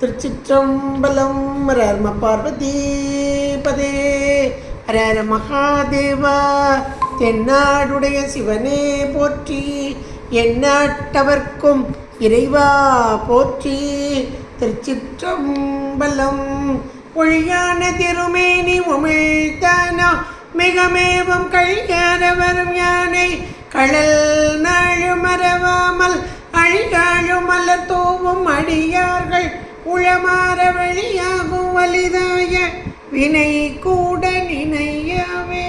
திருச்சிற்றம்பலம் ரர்ம பார்வதி பதே. ஹர மகாதேவா தென்னாடுடைய சிவனே போற்றி. எந்நாட்டவர்க்கும் இறைவா போற்றி. திருச்சிற்றம்பலம் ஒழியான திருமேனி உமிழ்த்தானா? மிகமேவும் கழியானவரும் யானை? கடல் நாழு மறவாமல் அழிகாழும் மலர் தூவும் அடியார்கள். உளமாற வழியாகும் வலிதாய வினை கூட நினையவே.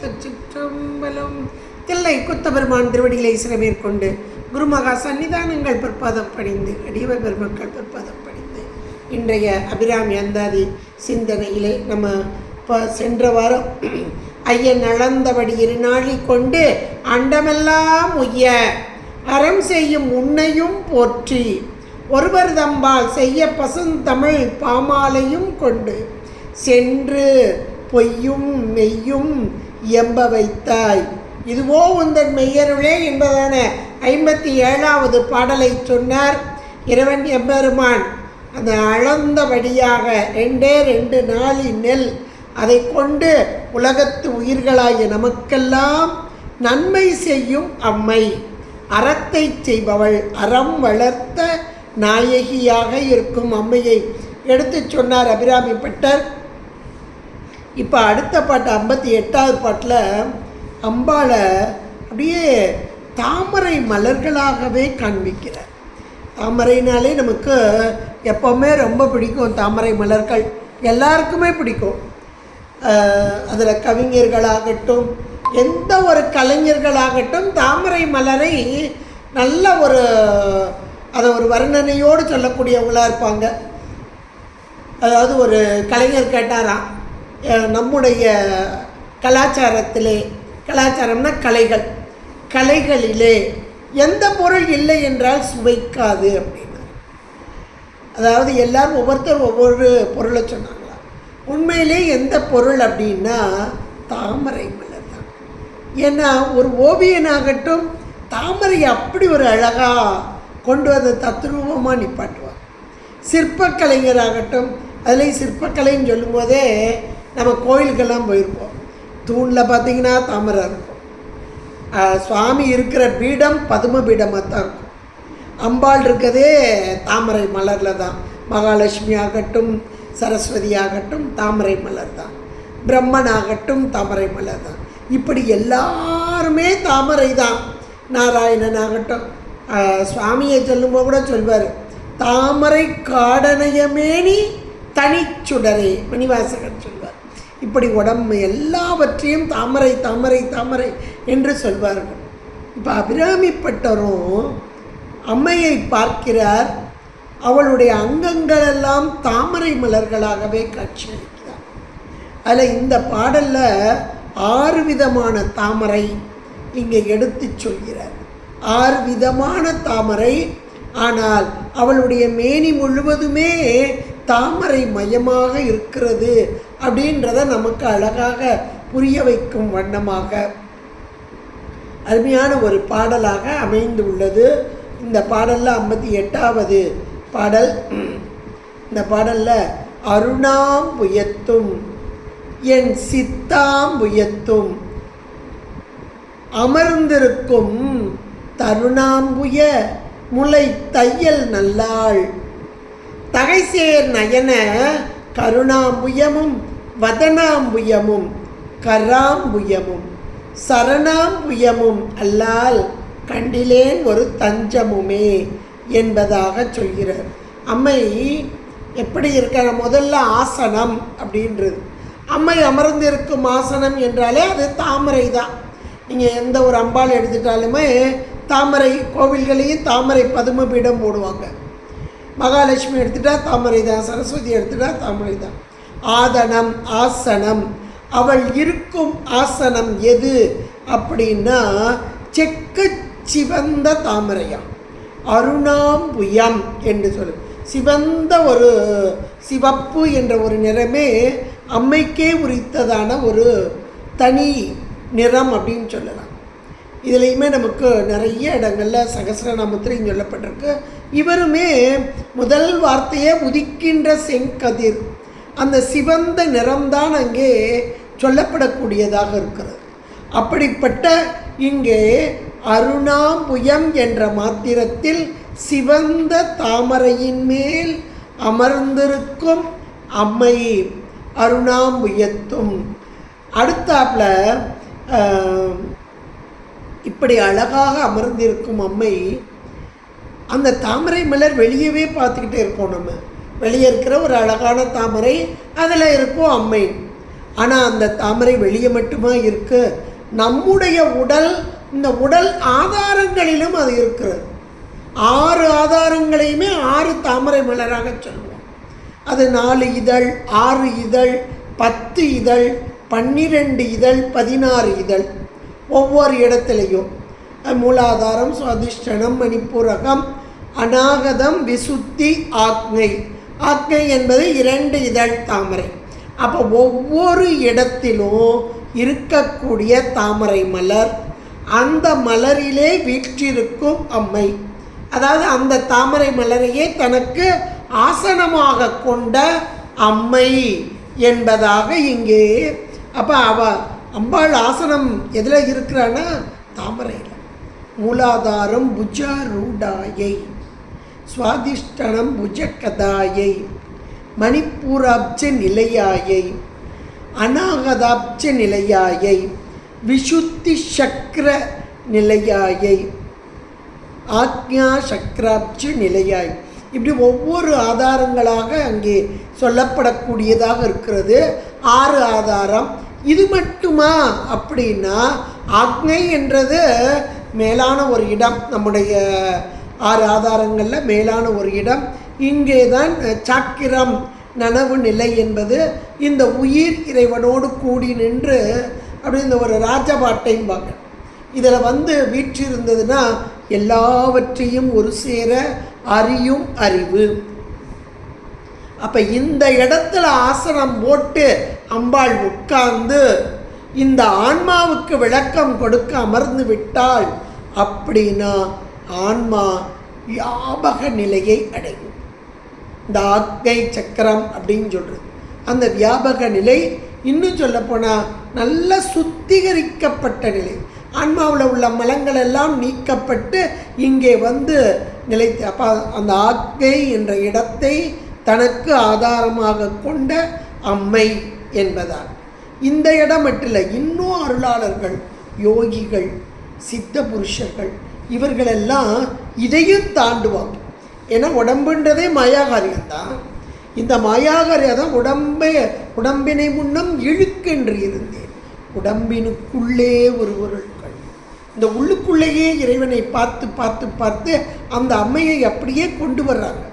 திருச்சிற்றம்பலம். தில்லை குத்தபெருமான் திருவடிகளை சிறமேற்கொண்டு குருமகா சன்னிதானங்கள் பிற்பாதம் பணிந்து அடியவர் பெருமக்கள் பிற்பாதம் பணிந்து. இன்றைய அபிராமி அந்தாதி சிந்தனையிலே நம்ம இப்போ சென்ற வாரம் ஐயன் அளந்தபடி இருநாளி கொண்டு அண்டமெல்லாம் உய்ய அறம் செய்யும் உன்னையும் போற்றி. ஒருவர் தம்பால் செய்ய பசுந்தமிழ் பாமாலையும் கொண்டு சென்று பொய்யும் மெய்யும் எம்ப வைத்தாய். இதுவோ உந்தன் மெய்யருளே என்பதான ஐம்பத்தி ஏழாவது பாடலை சொன்னார் இறைவன் எம்பெருமான். அந்த அளந்தபடியாக ரெண்டே ரெண்டு நாளின் நெல். அதை கொண்டு உலகத்து உயிர்களாகிய நமக்கெல்லாம் நன்மை செய்யும் அம்மை. அறத்தை செய்பவள் அறம் வளர்த்த நாயகியாக இருக்கும் அம்மையை எடுத்துச் சொன்னார் அபிராமி பட்டர். இப்போ அடுத்த பாட்டு ஐம்பத்தி எட்டாவது பாட்டில் அம்பாளை அப்படியே தாமரை மலர்களாகவே காண்பிக்கிறார். தாமரைனாலே நமக்கு எப்போவுமே ரொம்ப பிடிக்கும் தாமரை மலர்கள். எல்லாருக்குமே பிடிக்கும். அதில் கவிஞர்களாகட்டும் எந்த ஒரு கலைஞர்களாகட்டும் தாமரை மலரை நல்ல ஒரு அதை ஒரு வர்ணனையோடு சொல்லக்கூடியவங்களாக இருப்பாங்க. அதாவது ஒரு கலைஞர் கேட்டாராம் நம்முடைய கலாச்சாரத்திலே கலாச்சாரம்னா கலைகள். கலைகளிலே எந்த பொருள் இல்லை என்றால் சுவைக்காது அப்படின்னா அதாவது எல்லாரும் ஒவ்வொருத்தர் ஒவ்வொரு பொருளை சொன்னாங்களா உண்மையிலே எந்த பொருள் அப்படின்னா தாமரை மலர் தான். ஏன்னா ஒரு ஓவியனாகட்டும் தாமரை அப்படி ஒரு அழகாக கொண்டு வந்து தத்ரூபமாக நிப்பாட்டுவார். சிற்பக்கலைஞராகட்டும் அதுலேயும் சிற்பக்கலைன்னு சொல்லும்போதே நம்ம கோயிலுக்கெல்லாம் போயிருப்போம். தூணில் பார்த்தீங்கன்னா தாமரை இருக்கும். சுவாமி இருக்கிற பீடம் பதும பீடமாக தான் இருக்கும். அம்பாள் இருக்கதே தாமரை மலரில் தான். மகாலட்சுமி ஆகட்டும் சரஸ்வதி ஆகட்டும் தாமரை மலர் தான். பிரம்மன் ஆகட்டும் தாமரை மலர் தான். இப்படி எல்லாருமே தாமரை தான். நாராயணன் ஆகட்டும் சுவாமியை சொல்லும்போது கூட சொல்வார் தாமரை காடனையமேனி தனிச்சுடரே மணிவாசகர் சொல்வார். இப்படி உடம்பு எல்லாவற்றையும் தாமரை தாமரை தாமரை என்று சொல்வார்கள். இப்போ அபிராமிப்பட்டரும் அம்மையை பார்க்கிறார். அவளுடைய அங்கங்களெல்லாம் தாமரை மலர்களாகவே காட்சியளிக்கிறார். அதில் இந்த பாடலில் ஆறு விதமான தாமரை இங்கே எடுத்துச் சொல்கிறார். ஆறு விதமான தாமரை. ஆனால் அவளுடைய மேனி முழுவதுமே தாமரை மையமாக இருக்கிறது அப்படின்றத நமக்கு அழகாக புரிய வைக்கும் வண்ணமாக. அருமையான ஒரு பாடலாக அமைந்துள்ளது. இந்த பாடலில் ஐம்பத்தி எட்டாவது பாடல். இந்த பாடலில் அருணாம் புயத்தும் என் சித்தாம் புயத்தும் அமர்ந்திருக்கும் தருணாம்புய முளை தையல் நல்லாள். தகைசேர் நயன கருணாம்புயமும் வதனாம்புயமும் கராம்புயமும் சரணாம்புயமும் அல்லால் கண்டிலேன் ஒரு தஞ்சமுமே என்பதாக சொல்கிறார். அம்மை எப்படி இருக்கிற முதல்ல ஆசனம் அப்படின்றது. அம்மை அமர்ந்திருக்கும் ஆசனம் என்றாலே அது தாமரை தான் நீங்கள் எந்த ஒரு அம்பாள் எடுத்துட்டாலுமே தாமரை கோவில்களையும் தாமரை பதும பீடம் போடுவாங்க. மகாலட்சுமி எடுத்துட்டா தாமரை தான் சரஸ்வதி எடுத்துட்டா தாமரை தான். ஆதனம் ஆசனம். அவள் இருக்கும் ஆசனம் எது அப்படின்னா செக்க சிவந்த தாமரையாம். அருணாம்புயம் என்று சொல்லு. சிவந்த ஒரு சிவப்பு என்ற ஒரு நிறமே அம்மைக்கே உரித்ததான ஒரு தனி நிறம் அப்படின்னு சொல்லலாம். இதுலேயுமே நமக்கு நிறைய இடங்களில் சகசிரநாமத்திலையும் சொல்லப்பட்டிருக்கு. இவருமே முதல் வார்த்தையே உதிக்கின்ற செங்கதிர். அந்த சிவந்த நிறம்தான் அங்கே சொல்லப்படக்கூடியதாக இருக்கிறது. அப்படிப்பட்ட இங்கே அருணாம்புயம் என்ற மாத்திரத்தில் சிவந்த தாமரையின் மேல் அமர்ந்திருக்கும் அம்மை அருணாம்புயத்தும். அடுத்தாப்புல இப்படி அழகாக அமர்ந்திருக்கும் அம்மை அந்த தாமரை மலர் வெளியவே பார்த்துக்கிட்டே இருப்போம் நம்ம. வெளியே இருக்கிற ஒரு அழகான தாமரை அதில் இருக்கும் அம்மை. ஆனால் அந்த தாமரை வெளியே மட்டுமா இருக்கு? நம்முடைய உடல் இந்த உடல் ஆதாரங்களிலும் அது இருக்கிறது. ஆறு ஆதாரங்களையுமே ஆறு தாமரை மலராக சொல்லுவோம். அது நாலு இதழ் ஆறு இதழ் பத்து இதழ் பன்னிரெண்டு இதழ் பதினாறு இதழ். ஒவ்வொரு இடத்துலையும். மூலாதாரம் சுவாதிஷ்டனம் மணிப்புரகம் அநாகதம் விசுத்தி ஆக்ஞை. ஆக்ஞை என்பது இரண்டு இதழ் தாமரை. அப்போ ஒவ்வொரு இடத்திலும் இருக்கக்கூடிய தாமரை மலர் அந்த மலரிலே வீற்றிருக்கும் அம்மை. அதாவது அந்த தாமரை மலரையே தனக்கு ஆசனமாக கொண்ட அம்மை என்பதாக இங்கே அப்போ அவ அம்பாள் ஆசனம் எதில் இருக்கிறான்னா தாமரையில். மூலாதாரம் புஜாரூடாயை சுவாதிஷ்டனம் புஜகதாயை மணிப்பூராப்ஜ நிலையாயை அநாகதாப்ஜ நிலையாயை விஷுத்தி சக்கர நிலையாயை ஆக்ஞா சக்கராப்ஜ நிலையாய். இப்படி ஒவ்வொரு ஆதாரங்களாக அங்கே சொல்லப்படக்கூடியதாக இருக்கிறது. ஆறு ஆதாரம் இது மட்டுமா? அப்படின்னா ஆக்ஞை என்றது மேலான ஒரு இடம். நம்முடைய ஆறு ஆதாரங்களில் மேலான ஒரு இடம். இங்கே தான் சாக்கிரம் நனவு நிலை என்பது இந்த உயிர் இறைவனோடு கூடி நின்று அப்படி இந்த ஒரு ராஜபாட்டையும் பார்க்க இதில் வந்து வீற்றிருந்ததுன்னா எல்லாவற்றையும் ஒரு சேர அறியும் அறிவு. அப்போ இந்த இடத்துல ஆசனம் போட்டு அம்பாள் உட்கார்ந்து இந்த ஆன்மாவுக்கு விளக்கம் கொடுக்க அமர்ந்து விட்டால் அப்படின்னா ஆன்மா வியாபக நிலையை அடையும். இந்த ஆக்கை சக்கரம் அப்படின்னு சொல்கிறது அந்த வியாபக நிலை இன்னும் சொல்லப்போனால் நல்ல சுத்திகரிக்கப்பட்ட நிலை. ஆன்மாவில் உள்ள மலங்கள் எல்லாம் நீக்கப்பட்டு இங்கே வந்து நிலைத்து அப்போ அந்த ஆக்கை என்ற இடத்தை தனக்கு ஆதாரமாக கொண்ட அம்மை. என்பதால். இந்த இடம் மட்டும் இன்னும் அருளாளர்கள் யோகிகள் சித்த புருஷர்கள் இவர்களெல்லாம் இதையும் தாண்டுவாங்க. ஏன்னா உடம்புன்றதே மாயாகாரியம் தான் இந்த மாயாகாரியம் தான் உடம்பை உடம்பினை முன்னம் இழுக்கென்று இருந்தேன். உடம்பினுக்குள்ளே ஒரு பொருட்கள் இந்த உள்ளுக்குள்ளேயே இறைவனை பார்த்து பார்த்து பார்த்து அந்த அம்மையை அப்படியே கொண்டு வர்றாங்க.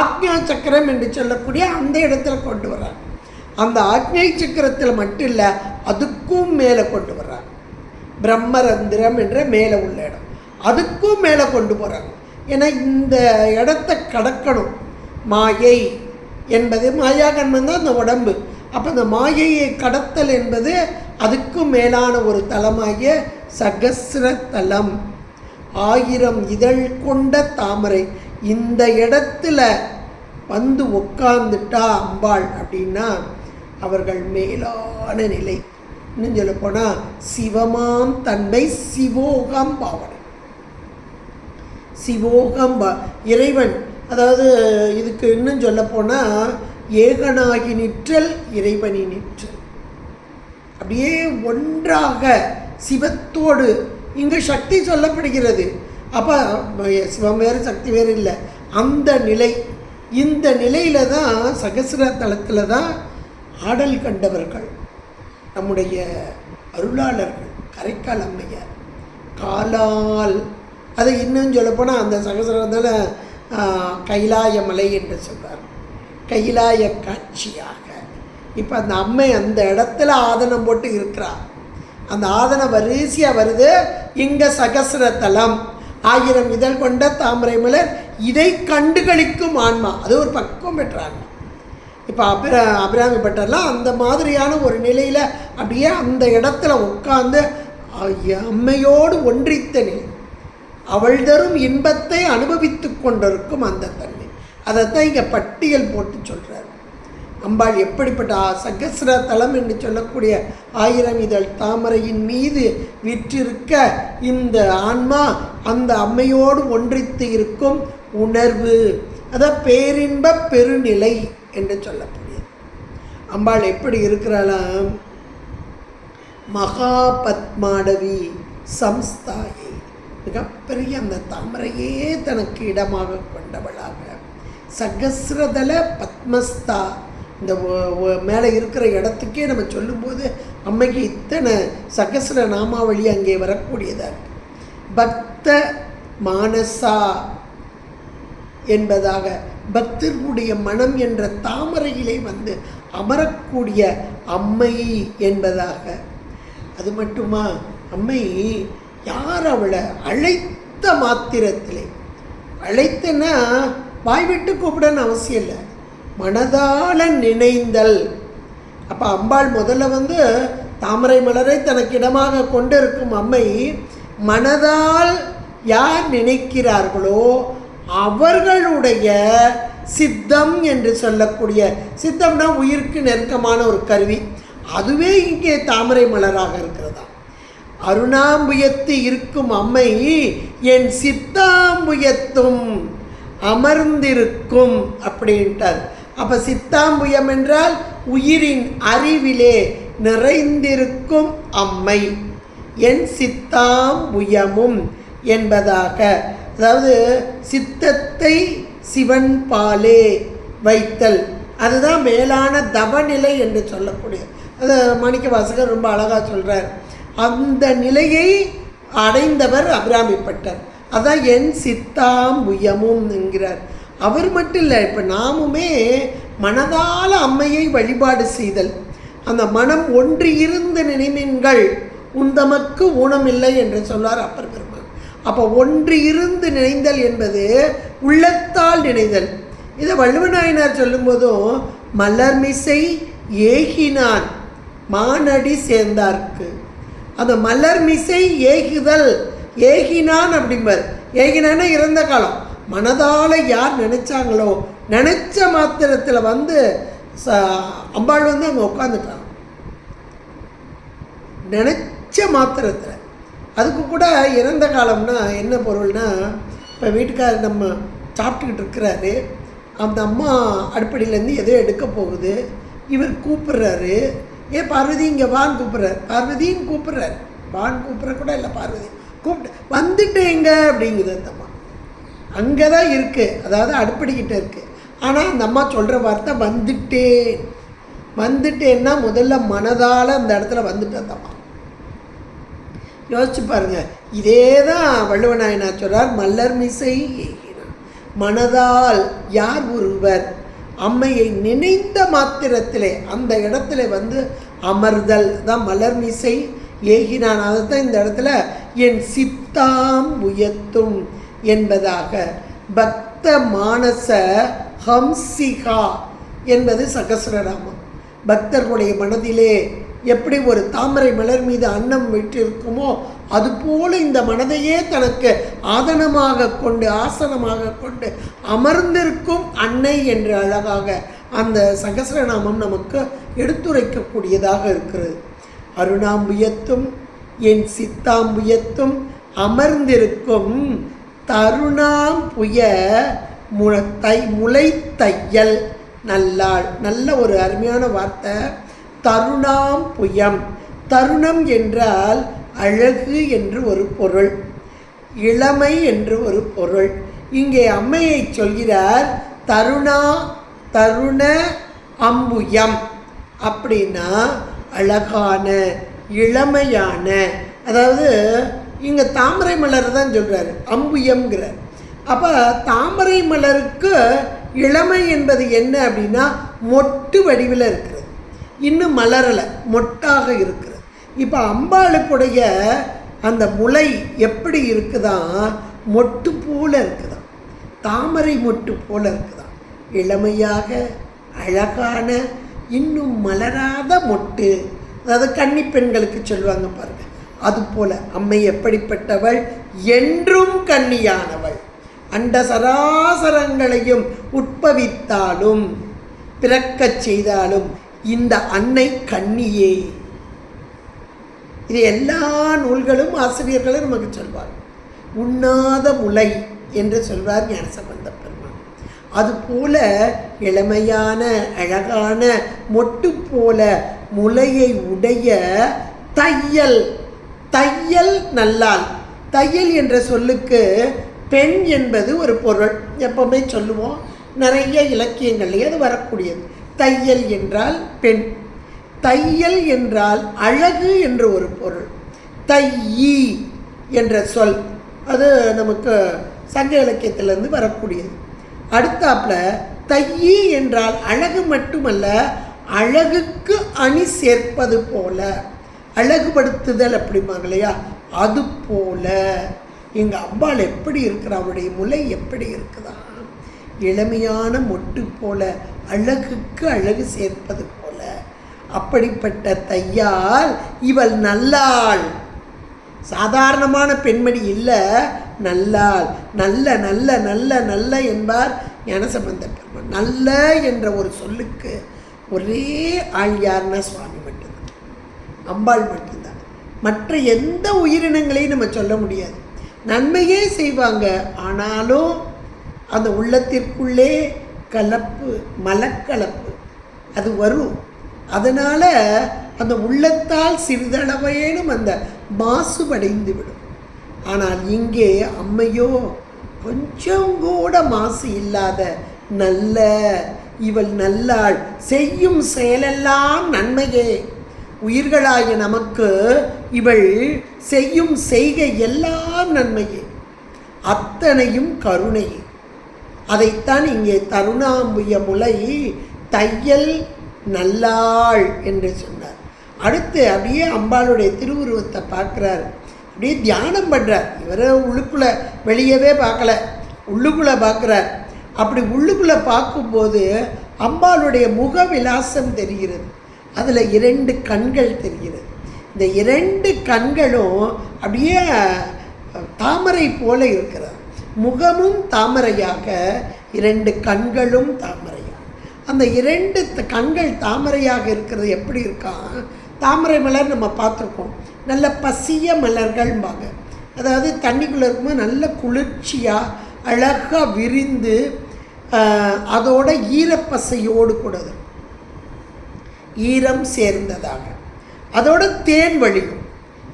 ஆக்ஞா சக்கரம் என்று சொல்லக்கூடிய அந்த இடத்துல கொண்டு வர்றாங்க. அந்த ஆக்ஞை சக்கரத்தில் மட்டும் இல்லை அதுக்கும் மேலே கொண்டு வர்றாங்க. பிரம்மரந்திரம் என்ற மேலே உள்ள இடம். அதுக்கும் மேலே கொண்டு போகிறாங்க ஏன்னா இந்த இடத்த கடக்கணும். மாயை என்பது மாயா கண்மன் தான் இந்த உடம்பு. அப்போ இந்த மாயையை கடத்தல் என்பது அதுக்கும் மேலான ஒரு தலமாகிய சகசிர தலம் ஆயிரம் இதழ் கொண்ட தாமரை இந்த இடத்துல வந்து உட்கார்ந்துட்டா அம்பாள் அப்படின்னா அவர்கள் மேலான நிலை. இன்னும் சொல்ல போனால் சிவமாம் தன்மை சிவோகம் பாவனை. சிவோகம் பா இறைவன் அதாவது இதுக்கு இன்னும் சொல்ல போனால் ஏகனாகி நிற்றல் இறைவனி நிற்றல். அப்படியே ஒன்றாக சிவத்தோடு இங்கு சக்தி சொல்லப்படுகிறது. அப்போ சிவம் வேறு சக்தி வேறு இல்லை. அந்த நிலை இந்த நிலையில தான் சகசிர தலத்தில் தான் ஆடல் கண்டவர்கள் நம்முடைய அருளாளர்கள் கரைக்கால் அம்மையார் காலால் அது இன்னும் சொல்லப்போனால் அந்த சகசிரத்தில் கைலாய மலை என்று சொல்வார். கைலாய காட்சியாக. இப்போ அந்த அம்மை அந்த இடத்துல ஆதனம் போட்டு இருக்கிறார் அந்த ஆதனம் வரிசையாக வருது இங்கே சகசிர தலம் ஆயிரம் இதழ் கொண்ட தாமரை மலர் இதை கண்டுகளிக்கும் ஆன்மா. அது ஒரு பக்குவம் பெற்றாங்க. இப்போ அபிர அபிராமி பட்டர்லாம் அந்த மாதிரியான ஒரு நிலையில் அப்படியே அந்த இடத்துல உட்கார்ந்து அம்மையோடு ஒன்றித்த நிலை அவள் தரும் இன்பத்தை அனுபவித்து கொண்டிருக்கும் அந்த தன்மை. அதைத்தான் இங்கே பட்டியல் போட்டு சொல்கிறார் அம்பாள் எப்படிப்பட்ட சகசிர சகஸ்ர தலம் என்று சொல்லக்கூடிய ஆயிரம் இதழ் தாமரையின் மீது விற்றிருக்க இந்த ஆன்மா அந்த அம்மையோடு ஒன்றித்து இருக்கும் உணர்வு. அதான் பேரின்ப பெருநிலை. என்று சொல்லக்கூடியது அம்பாள் எப்படி இருக்கிறாளாம்? மகா பத்மாடவி சம்ஸ்தாயை. மிகப்பெரிய அந்த தாமரையே தனக்கு இடமாக கொண்டவளாக. சகசிரதல பத்மஸ்தா. இந்த மேலே இருக்கிற இடத்துக்கே நம்ம சொல்லும்போது அம்மைக்கு இத்தனை சகசிர நாமாவளி அங்கே வரக்கூடியதாக பக்த மானசா என்பதாக பக்தர்களுடைய மனம் என்ற தாமரையிலே வந்து அமரக்கூடிய அம்மை என்பதாக. அது மட்டுமா? அம்மை யார் அவளை அழைத்த மாத்திரத்திலே? அழைத்தனா வாய் விட்டு கூப்பிடன்னு அவசியம் இல்லை. மனதால நினைந்தல். அப்போ அம்பாள் முதல்ல வந்து தாமரை மலரை தனக்கு இடமாக கொண்டிருக்கும் அம்மை மனதால் யார் நினைக்கிறார்களோ அவர்களுடைய சித்தம் என்று சொல்லக்கூடிய சித்தம்னா உயிருக்கு நெருக்கமான ஒரு கருவி. அதுவே இங்கே தாமரை மலராக இருக்கிறதா? அருணாம்புயத்து இருக்கும் அம்மை என் சித்தாம்புயத்தும் அமர்ந்திருக்கும் அப்படின்ட்டார். அப்ப சித்தாம்புயம் என்றால் உயிரின் அறிவிலே நிறைந்திருக்கும் அம்மை. என் சித்தாம்புயமும் என்பதாக அதாவது சித்தத்தை சிவன் பாலே வைத்தல். அதுதான் மேலான தவநிலை என்று சொல்லக்கூடிய அது மாணிக்க வாசகர் ரொம்ப அழகாக சொல்கிறார் அந்த நிலையை அடைந்தவர் அபிராமிப்பட்டர் அதான் என் சித்தாம் உயமும் என்கிறார். அவர் மட்டும் இல்லை இப்போ நாமுமே மனதால் அம்மையை வழிபாடு செய்தல். அந்த மனம் ஒன்று இருந்து நினைமீன்கள். உந்தமக்கு ஊனமில்லை என்று சொன்னார் அப்பர் அப்போ ஒன்று இருந்து நினைந்தல் என்பது உள்ளத்தால் நினைதல். இதை வள்ளுவநாயனார் சொல்லும்போதும் மலர்மிசை ஏகினான் மானடி சேர்ந்தார்க்கு. அந்த மலர்மிசை ஏகுதல் ஏகினான் அப்படிம்பார். ஏகினான்னு இறந்த காலம். மனதால் யார் நினைச்சாங்களோ நினைச்ச மாத்திரத்தில் வந்து ச அம்பாள் வந்து அங்கே உட்காந்துட்டான் நினைச்ச மாத்திரத்தில். அதுக்கு கூட இறந்த காலம்னா என்ன பொருள்னா இப்போ வீட்டுக்காரர் நம்ம சாப்பிட்டுக்கிட்டு இருக்கிறாரு. அந்த அம்மா அடுப்படியிலேருந்து எதோ எடுக்க போகுது. இவர் கூப்பிட்றாரு. ஏ பார்வதி இங்கே வான்னு கூப்பிட்றாரு. பார்வதியும் கூப்பிட்றாரு. வான்னு கூப்பிட்ற கூட இல்லை பார்வதி. கூப்பிட்டு வந்துட்டேங்க அப்படிங்குது அந்த அம்மா. அங்கே தான் இருக்குது அதாவது அடுப்படிக்கிட்ட இருக்குது ஆனால் அந்த அம்மா சொல்கிற வார்த்தை வந்துட்டேன். வந்துட்டேன்னா முதல்ல மனதால் அந்த இடத்துல வந்துட்டு அந்த அம்மா. யோசிச்சு பாருங்க. இதே தான் வள்ளுவநாயனார் சொல்கிறார் மல்லர் மிசை மனதால் யார் ஒருவர் அம்மையை நினைந்த மாத்திரத்திலே அந்த இடத்துல வந்து அமர்தல். தான் மலர் மிசை ஏகினான் அதைத்தான் இந்த இடத்துல என் சித்தாம் உயர்த்தும் என்பதாக. பக்த மானச ஹம்சிகா என்பது சகசிரநாமம். பக்தர்களுடைய மனதிலே எப்படி ஒரு தாமரை மலர் மீது அன்னம் விட்டிருக்குமோ அதுபோல இந்த மனதையே தனக்கு ஆதனமாக கொண்டு ஆசனமாக கொண்டு அமர்ந்திருக்கும் அன்னை என்று அழகாக அந்த சகசரநாமம் நமக்கு எடுத்துரைக்கக்கூடியதாக இருக்கிறது. அருணாம்புயத்தும் என் சித்தாம்புயத்தும் அமர்ந்திருக்கும் தருணாம்புய மு தை நல்லாள். நல்ல ஒரு அருமையான வார்த்தை. தருணாம் புயம். தருணம் என்றால் அழகு என்று ஒரு பொருள் இளமை என்று ஒரு பொருள். இங்கே அம்மையை சொல்கிறார் தருணா தருண அம்புயம். அப்படின்னா அழகான இளமையான அதாவது இங்கே தாமரை மலர் தான் சொல்கிறாரு அம்புயம்ங்கிறார். அப்போ தாமரை மலருக்கு இளமை என்பது என்ன அப்படின்னா மொட்டு வடிவில் இருக்குது இன்னும் மலரலை மொட்டாக இருக்கிறது. இப்போ அம்பாளுக்குடைய அந்த முளை எப்படி இருக்குதான் மொட்டு போல இருக்குதான் தாமரை மொட்டு போல இருக்குதாம் இளமையாக அழகான இன்னும் மலராத மொட்டு. அதாவது கன்னி பெண்களுக்கு சொல்லுவாங்க பாருங்கள் அதுபோல் அம்மை எப்படிப்பட்டவள்? என்றும் கன்னியானவள். அண்ட சராசரங்களையும் உட்பவித்தாலும் பிறக்கச் செய்தாலும் இந்த அன்னை கண்ணியே இது எல்லா நூல்களும் ஆசிரியர்களும் நமக்கு சொல்வார். உண்ணாத முலை என்று சொல்வார் ஞானசம்பந்த பெருமான். அதுபோல இளமையான அழகான மொட்டு போல முலையை உடைய தையல். தையல் நல்லால். தையல் என்ற சொல்லுக்கு பெண் என்பது ஒரு பொருள். எப்பவுமே சொல்லுவோம். நிறைய இலக்கியங்கள்லேயே அது வரக்கூடியது. தையல் என்றால் பெண். தையல் என்றால் அழகு என்ற ஒரு பொருள். தையி என்ற சொல். அது நமக்கு சங்க இலக்கியத்திலிருந்து வரக்கூடியது. அடுத்தாப்புல தையி என்றால் அழகு மட்டுமல்ல அழகுக்கு அணி சேர்ப்பது போல. அழகுபடுத்துதல் அப்படிம்பாங்க இல்லையா? அது போல. எங்கள் அம்பாள் எப்படி இருக்கிறா? அவளுடைய முலை எப்படி இருக்குதா? இளமையான மொட்டு போல அழகுக்கு அழகு சேர்ப்பது போல. அப்படிப்பட்ட தையால் இவள் நல்லாள். சாதாரணமான பெண்மணி இல்லை நல்லாள். நல்ல நல்ல நல்ல நல்ல என்பார் ஞானசம்பந்த பெருமான். நல்ல என்ற ஒரு சொல்லுக்கு ஒரே ஆள் யாருன்னா சுவாமி மட்டும்தான். அம்பாள் மட்டும்தான். மற்ற எந்த உயிரினங்களையும் நம்ம சொல்ல முடியாது. நன்மையே செய்வாங்க ஆனாலும் அந்த உள்ளத்திற்குள்ளே கலப்பு மலக்கலப்பு. அது வரும். அதனால் அந்த உள்ளத்தால் சிறிதளவேனும் அந்த மாசுபடைந்து விடும் ஆனால் இங்கே அம்மையோ கொஞ்சம் கூட மாசு இல்லாத நல்ல இவள் நல்லாள் செய்யும் செயலெல்லாம் நன்மையே. உயிர்களாய நமக்கு இவள் செய்யும் செய்கை எல்லாம் நன்மையே. அத்தனையும் கருணையே. அதைத்தான் இங்கே தருணாம்புய முலை தையல் நல்லாள் என்று சொன்னார். அடுத்து அப்படியே அம்பாளுடைய திருவுருவத்தை பார்க்குறாரு. அப்படியே தியானம் பண்ணுறார் இவரை உள்ளுக்குள்ளே வெளியவே பார்க்கல. உள்ளுக்குள்ளே பார்க்குறார். அப்படி உள்ளுக்குள்ளே பார்க்கும்போது அம்பாளுடைய முக விலாசம் தெரிகிறது. அதில் இரண்டு கண்கள் தெரிகிறது. இந்த இரண்டு கண்களும் அப்படியே தாமரை போல இருக்கிறது. முகமும் தாமரையாக இரண்டு கண்களும் தாமரையாக அந்த இரண்டு த- கண்கள் தாமரையாக இருக்கிறது எப்படி இருக்கான் தாமரை மலர் நம்ம பார்த்துருக்கோம். நல்ல பசிய மலர்கள்பாங்க அதாவது தண்ணிக்குள்ளே இருக்கும்போது நல்ல குளிர்ச்சியாக அழகாக விரிந்து அதோட ஈரப்பசையோடு கூடது. ஈரம் சேர்ந்ததாக. அதோட தேன் வழியும்.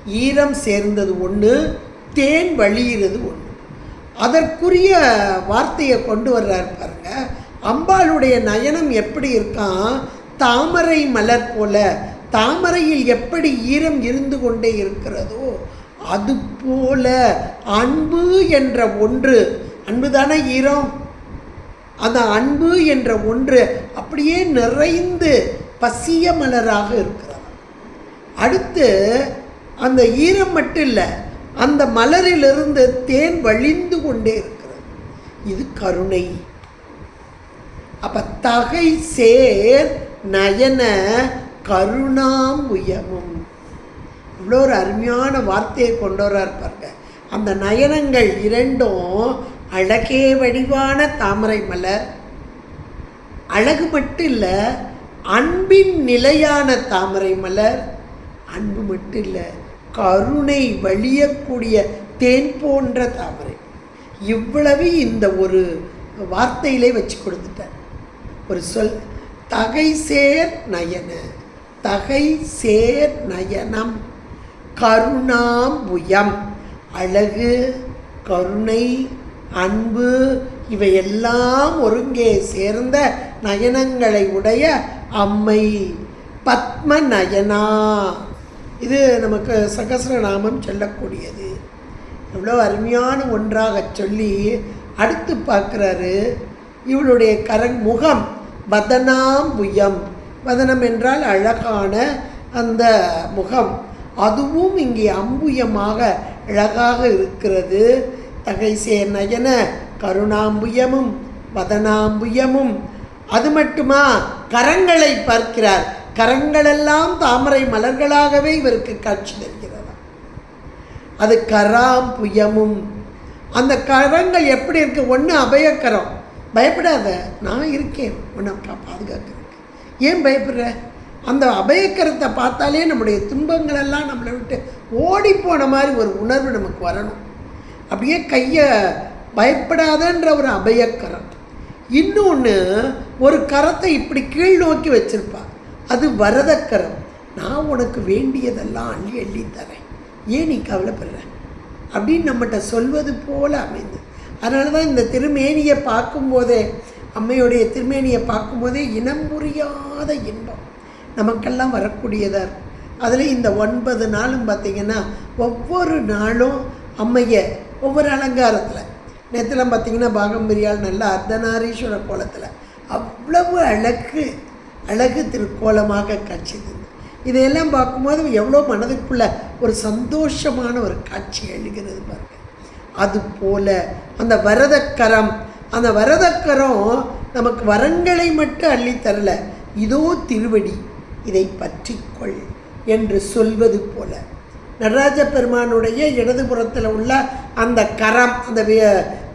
ஈரம் சேர்ந்தது ஒன்று தேன் வழியிறது ஒன்று அதற்குரிய வார்த்தையை கொண்டு வர்றார் பாருங்க. அம்பாளுடைய நயனம் எப்படி இருக்கான்? தாமரை மலர் போல. தாமரையில் எப்படி ஈரம் இருந்து கொண்டே இருக்கிறதோ அது போல. அன்பு என்ற ஒன்று. அன்பு தானே ஈரம்? அந்த அன்பு என்ற ஒன்று அப்படியே நிறைந்து பசிய மலராக இருக்கிறது. அடுத்து அந்த ஈரம் மட்டும் இல்லை அந்த மலரிலிருந்து தேன் வழிந்து கொண்டே இருக்கிறது. இது கருணை. அப்ப தகை சேர் நயன கருணாம்புயமும் இவ்வளோ ஒரு அருமையான வார்த்தையை கொண்டு வர்றார் பாருங்க. அந்த நயனங்கள் இரண்டும் அழகே வடிவான தாமரை மலர். அழகு மட்டும் இல்லை அன்பின் நிலையான தாமரை மலர். அன்பு மட்டும் இல்லை. கருணை வழியக்கூடிய தேன் போன்ற தாமரை. இவ்வளவு இந்த ஒரு வார்த்தையிலே வச்சு கொடுத்துட்டார் ஒரு சொல் தகை சேர் நயன தகை சேர் நயனம் கருணாம்புயம் அழகு கருணை அன்பு இவையெல்லாம் ஒருங்கே சேர்ந்த நயனங்களை உடைய அம்மை பத்ம நயனா. இது நமக்கு சகசிரநாமம் சொல்லக்கூடியது. எவ்வளோ அருமையான ஒன்றாக சொல்லி அடுத்து பார்க்குறாரு. இவளுடைய கரண் முகம் வதனாம்புயம். வதனம் என்றால் அழகான அந்த முகம். அதுவும் இங்கே அம்புயமாக அழகாக இருக்கிறது. தகைசே நயன கருணாம்புயமும் வதனாம்புயமும். அது மட்டுமா? கரங்களை பார்க்கிறார். கரங்களெல்லாம் தாமரை மலர்களாகவே இவருக்கு காட்சி தருகிறதா? அது கராம்புயமும் அந்த கரங்கள் எப்படி இருக்கு? ஒன்று அபயக்கரம். பயப்படாத நான் இருக்கேன். உன்னை பாதுகாக்கிறதுக்கு. ஏன் பயப்படுற? அந்த அபயக்கரத்தை பார்த்தாலே நம்முடைய துன்பங்களெல்லாம் நம்மளை விட்டு ஓடி போன மாதிரி ஒரு உணர்வு நமக்கு வரணும். அப்படியே கையை பயப்படாதன்ற ஒரு அபயக்கரம். இன்னொன்று ஒரு கரத்தை இப்படி கீழ் நோக்கி வச்சிருப்பா. அது வரதக்கரம். நான் உனக்கு வேண்டியதெல்லாம் அள்ளி அள்ளி தரேன். ஏன் நீ கவலைப்படுற? அப்படின்னு நம்மகிட்ட சொல்வது போல் அமைந்து. அதனால தான் இந்த திருமேனியை பார்க்கும்போதே அம்மையுடைய திருமேனியை பார்க்கும்போதே இனம் புரியாத இன்பம் நமக்கெல்லாம் வரக்கூடியதாக இருக்கும். அதில் இந்த ஒன்பது நாளும் பார்த்திங்கன்னா ஒவ்வொரு நாளும் அம்மையை ஒவ்வொரு அலங்காரத்தில். நேற்றுலாம் பார்த்தீங்கன்னா பாகம்பிரியால் நல்ல அர்த்தநாரீஸ்வர கோலத்தில். அவ்வளவு அழகு அழகு திருக்கோலமாக காட்சி தந்தது இதையெல்லாம் பார்க்கும்போது எவ்வளோ மனதுக்குள்ள ஒரு சந்தோஷமான ஒரு காட்சி எழுகிறது பாருங்க. அது போல அந்த வரதக்கரம் அந்த வரதக்கரம் நமக்கு வரங்களை மட்டும் அள்ளி தரல. இதோ திருவடி இதை பற்றிக்கொள் என்று சொல்வது போல. நடராஜ பெருமானுடைய இடதுபுறத்தில் உள்ள அந்த கரம் அந்த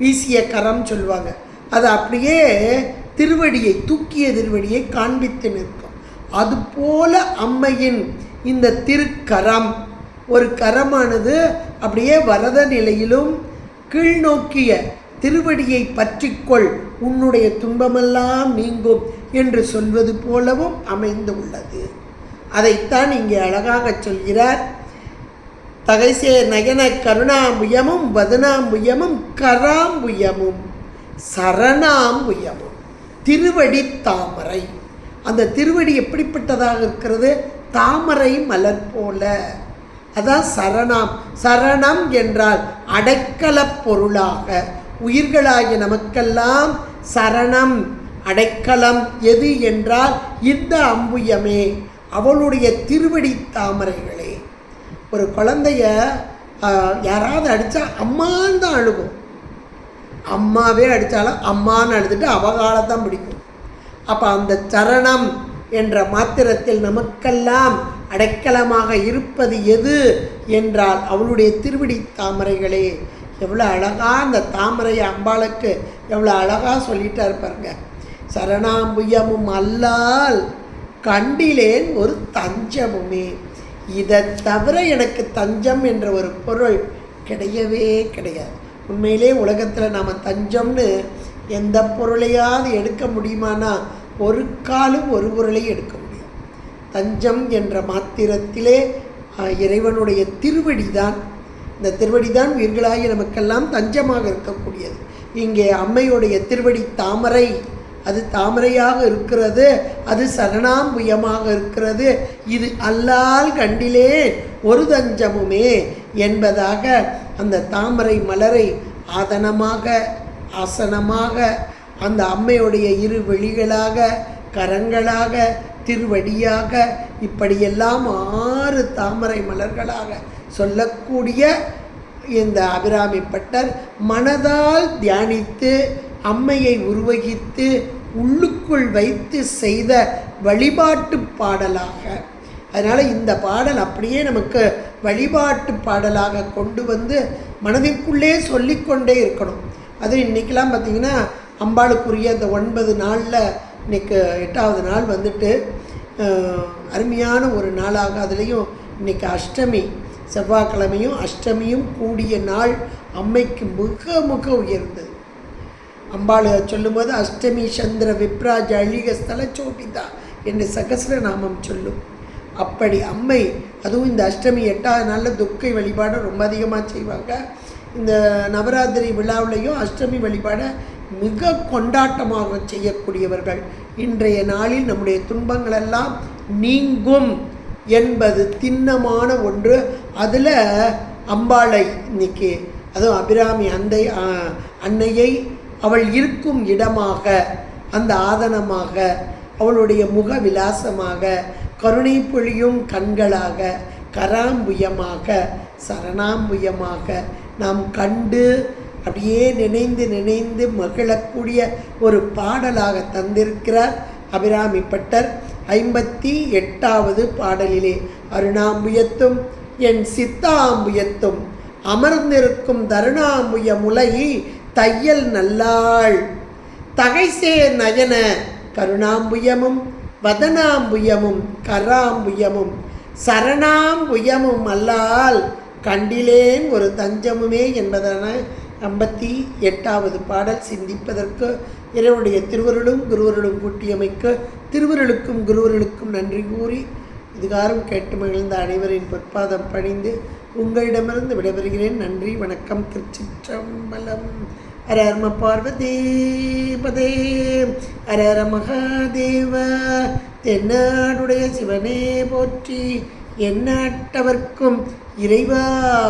வீசிய கரம் சொல்லுவாங்க. அது அப்படியே திருவடியை தூக்கிய திருவடியை காண்பித்து நிற்கும். அதுபோல அம்மையின் இந்த திருக்கரம். ஒரு கரமானது அப்படியே வரத நிலையிலும் கீழ்நோக்கிய திருவடியை பற்றிக்கொள் உன்னுடைய துன்பமெல்லாம் நீங்கும் என்று சொல்வது போலவும் அமைந்து உள்ளது. அதைத்தான் இங்கே அழகாக சொல்கிறார். தகைசே நயன கருணாம்புயமும் வதனாம்புயமும் கராம்புயமும் சரணாம்புயமும். திருவடி தாமரை. அந்த திருவடி எப்படிப்பட்டதாக இருக்கிறது? தாமரை மலர் போல. அதான் சரணம். சரணம் என்றால் அடைக்கலப் பொருளாக. உயிர்களாகிய நமக்கெல்லாம் சரணம் அடைக்கலம் எது என்றால் இந்த அம்புயமே அவளுடைய திருவடி தாமரைகளே. ஒரு குழந்தைய யாராவது அடித்தா அம்மான்னு தான் அழுகும். அம்மாவே அடித்தாலும் அம்மான்னு அழுதுட்டு அவகாலத்தான் பிடிக்கும். அப்போ அந்த சரணம் என்ற மாத்திரத்தில் நமக்கெல்லாம் அடைக்கலமாக இருப்பது எது என்றால் அவளுடைய திருவிடி தாமரைகளே. எவ்வளோ அழகாக அந்த தாமரை அம்பாளுக்கு எவ்வளோ அழகாக சொல்லிட்டார் இருப்பாருங்க சரணாம்புயமும் அல்லால் கண்டிலேன் ஒரு தஞ்சமுமே. இதை தவிர எனக்கு தஞ்சம் என்ற ஒரு பொருள் கிடையவே கிடையாது. உண்மையிலே உலகத்தில் நாம் தஞ்சம்னு எந்த பொருளையாவது எடுக்க முடியுமானா ஒரு காலும் ஒரு பொருளையும் எடுக்க முடியும் தஞ்சம் என்ற மாத்திரத்திலே இறைவனுடைய திருவடி தான் இந்த திருவடி தான் உயிர்களாகி நமக்கெல்லாம் தஞ்சமாக இருக்கக்கூடியது. இங்கே அம்மையுடைய திருவடி தாமரை. அது தாமரையாக இருக்கிறது. அது சரணாம்புயமாக இருக்கிறது. இது அல்லால் கண்டிலே ஒரு தஞ்சமுமே என்பதாக அந்த தாமரை மலரை ஆதனமாக ஆசனமாக அந்த அம்மையுடைய இரு வெளிகளாக கரங்களாக திருவடியாக இப்படியெல்லாம் ஆறு தாமரை மலர்களாக சொல்லக்கூடிய இந்த அபிராமி பட்டர் மனதால் தியானித்து அம்மையை உருவகித்து உள்ளுக்குள் வைத்து செய்த வழிபாட்டு பாடலாக. அதனால் இந்த பாடல் அப்படியே நமக்கு வழிபாட்டு பாடலாக கொண்டு வந்து மனதிற்குள்ளே சொல்லிக்கொண்டே இருக்கணும். அது இன்றைக்கெலாம் பார்த்திங்கன்னா அம்பாளுக்குரிய அந்த ஒன்பது நாளில் இன்னைக்கு எட்டாவது நாள் வந்துட்டு அருமையான ஒரு நாளாக அதுலேயும் இன்னைக்கு அஷ்டமி செவ்வாய்க்கிழமையும் அஷ்டமியும் கூடிய நாள் அம்மைக்கு மிக மிக உயர்ந்தது. அம்பாள் சொல்லும்போது அஷ்டமி சந்திர விப்ராஜ அழிக ஸ்தல சோபிதா என்று சகசிரநாமம் சொல்லும். அப்படி அம்மை அதுவும் இந்த அஷ்டமி எட்டாவது நாளில் துர்க்கை வழிபாடு ரொம்ப அதிகமாக செய்வாங்க. இந்த நவராத்திரி விழாவிலையும் அஷ்டமி வழிபாடை மிக கொண்டாட்டமாக செய்யக்கூடியவர்கள். இன்றைய நாளில் நம்முடைய துன்பங்களெல்லாம் நீங்கும் என்பது திண்ணமான ஒன்று. அதில் அம்பாளை இன்னைக்கு அதுவும் அபிராமி அந்தை அன்னையை அவள் இருக்கும் இடமாக அந்த ஆதனமாக அவளுடைய முக விலாசமாக கருணை பொழியும் கண்களாக கராம்புயமாக சரணாம்புயமாக நாம் கண்டு அப்படியே நினைந்து நினைந்து மகிழக்கூடிய ஒரு பாடலாக தந்திருக்கிறார் அபிராமி பட்டர். ஐம்பத்தி எட்டாவது பாடலிலே அருணாம்புயத்தும் என் சித்தாம்புயத்தும் அமர்ந்திருக்கும் தருணாம்புய முலை தையல் நல்லாள் தகைசே நயன கருணாம்புயமும் வதனாம்புயமும் கராம்புயமும் சரணாம்புயமும் அல்லால் கண்டிலேன் ஒரு தஞ்சமுமே என்பதான ஐம்பத்தி எட்டாவது பாடல் சிந்திப்பதற்கு இறைவனுடைய திருவருளும் குருவருளும் கூட்டியமைக்க திருவருளுக்கும் குருவருளுக்கும் நன்றி கூறி இதுகாரம் கேட்டு மகிழ்ந்த அனைவரின் பொற்பாதம் பணிந்து உங்களிடமிருந்து விடைபெறுகிறேன். நன்றி வணக்கம் திருச்சிற்றம்பலம். ஹர ஹர்ம பார்வதீபதே ஹர ஹர மகாதேவ தென்னாடுடைய சிவனே போற்றி எந்நாட்டவர்க்கும் இறைவா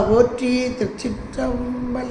போற்றி திருச்சிற்றம்பலம்